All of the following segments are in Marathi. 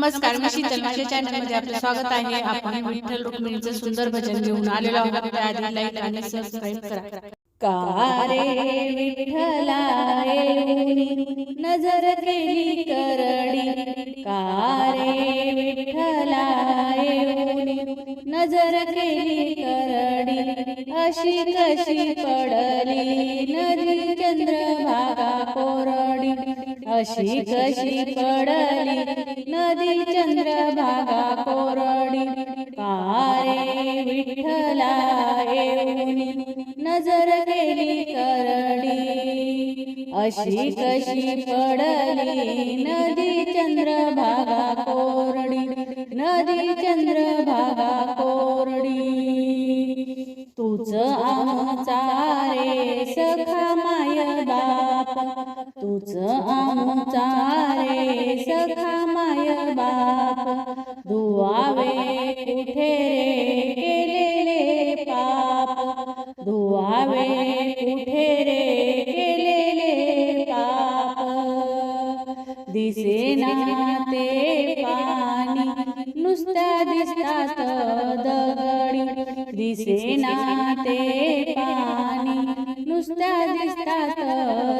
नमस्कार मी शीतल माझ्या चॅनलमध्ये आपलं स्वागत आहे. आपण विठ्ठल रुक्मिणीचं सुंदर भजन घेऊन आलेलो आहोत. त्याआधी लाईक आणि सबस्क्राईब करा का रे विठ्ठला येऊनी नजर केली करडी? का रे विठ्ठला येऊनी नजर केली करडी? अशी कशी पडली नदी अशी कशी पडली? नदी चंद्रभागा कोरडी. पारे विठ्ठला नजर केली करडी. अशी कशी पडली? नदी चंद्रभागा कोरडी. नदी चंद्रभागा कोरडी नुसत्या दिसतात दगडी. दिसेना ते पाणी. नुसत्या दिसतात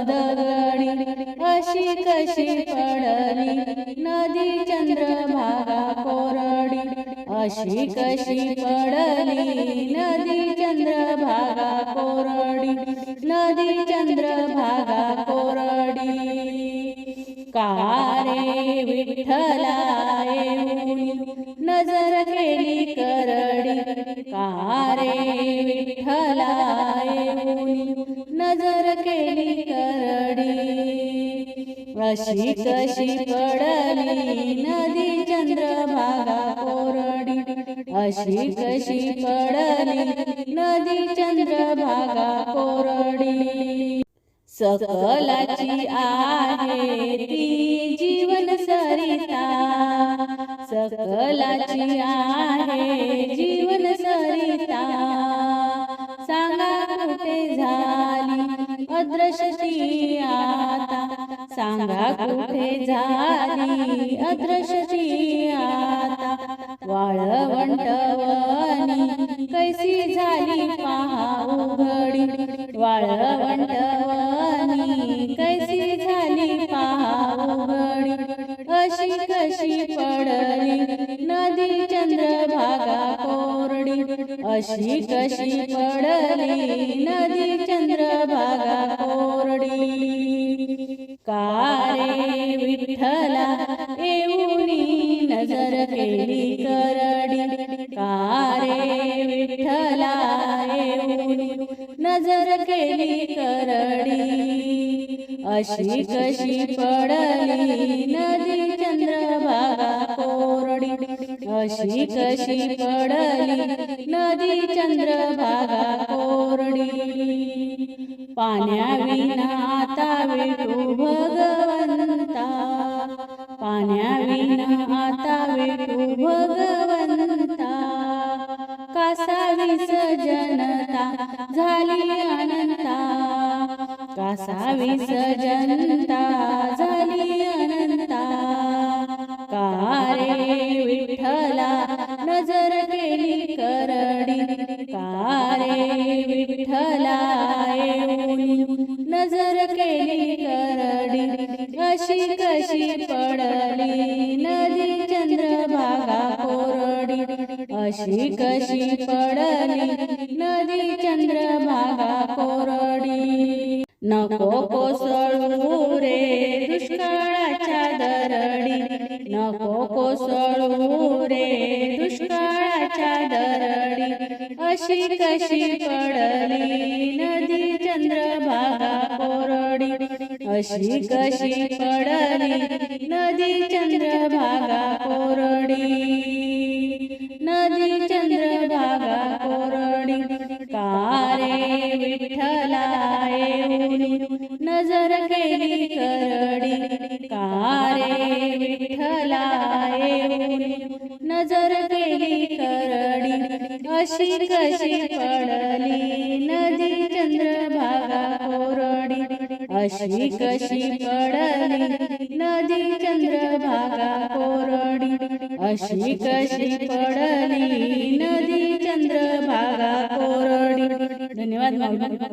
दगडी. अशी कशी पडली? नदी चंद्रभागा कोरडी. अशी कशी पडली? नदी चंद्रभागा कोरडी. नदी चंद्रभागा कोरडी. कारे विठ्ठला कशी कशी पडली नदी चंद्रभागा कोरडी. अशी कशी पडली नदी चंद्रभागा कोरडी. सकलाची आहे ती जीवन सरिता. सकलाची आहे जीवन सरिता. सांगा कुठे झाली अदृश्य आता. सांगा कुठे झाली अदृश्यची आता? वाळवंटवनी कैसी झाली पहा उघडी? वाळवंटवनी कैसी झाली पहा उघडी? अशी कशी पडली? नदी चंद्रभागा कोरडी? अशी कशी पडली? नदी चंद्र अशी कशी पडली नदी चंद्रभागा कोरडी? अशी कशी पडली नदी चंद्रभागा कोरडी? पाण्याविना आता विठू भगवंता. पाण्याविना आता विठू भगवंता. कासावीस जनता झाली अनंता कासावीस जनता झाली अनंता कारे विठ्ठला नजर केली करडी? कारे विठ्ठला नजर केली करडी? अशी कशी पडली नदी चंद्रभागा कोरडी? अशी कशी अशी कशी पडली? नदी चंद्रभागा कोरडी. अशी कशी पडली? नदी चंद्रभागा कोरडी. नदी चंद्रभागा कोरडी. कारे विठ्ठला नजर केली कर अशी कशी पडली? नदी चंद्रभागा कोरडी. अशी कशी पडली? नदी चंद्रभागा कोरडी. अशी कशी पडली? नदी चंद्रभागा कोरडी. धन्यवाद